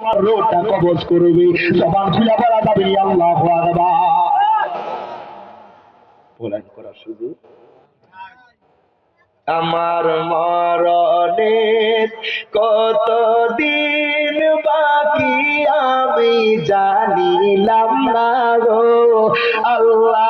তোমার রোগটা কবজ করবে জবান খুলে যাবে, আল্লাহ সুযোগ? আমার কত বাকি আমি জানিলাম না গো। আল্লাহ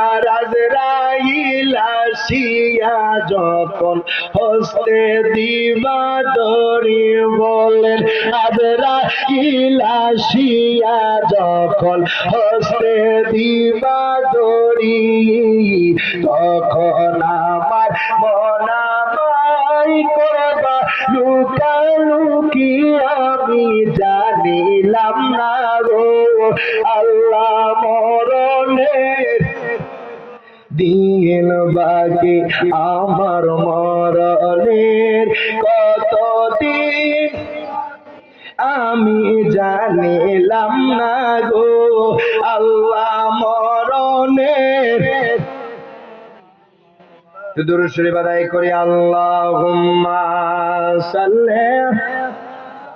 আর আজরাইল আসিয়া যখন হস্তে দিবা দড়ি বলেন আজরাইল আসিয়া যখন হস্তে দিবা দড়ি তখন আমার মনামাই করবা লুকালুকি আমি জানিলাম না গো, আল্লাহ মরণের দিন বাকি আমার মরণের কত দিন? আমি জানিলাম না গো, আল্লাহ মরণের। শরীফ আদায় করি, আল্লাহুম্মা সাল্লি